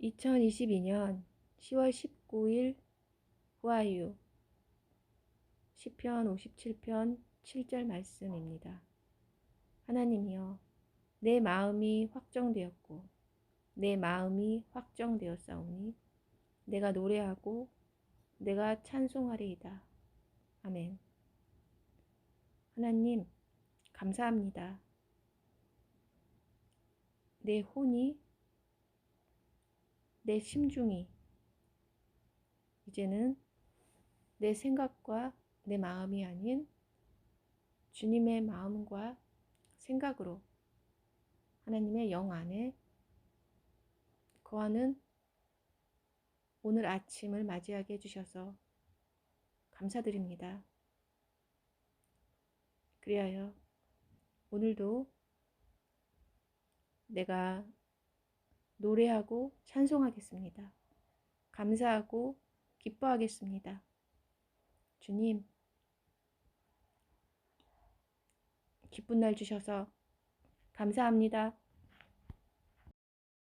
2022년 10월 19일 후아유 시편 57편 7절 말씀입니다. 하나님이여 내 마음이 확정되었고 내 마음이 확정되었사오니 내가 노래하고 내가 찬송하리이다. 아멘. 하나님 감사합니다. 내 혼이 내 심중이 이제는 내 생각과 내 마음이 아닌 주님의 마음과 생각으로 하나님의 영 안에 거하는 오늘 아침을 맞이하게 해주셔서 감사드립니다. 그리하여 오늘도 내가 노래하고 찬송하겠습니다. 감사하고 기뻐하겠습니다. 주님, 기쁜 날 주셔서 감사합니다.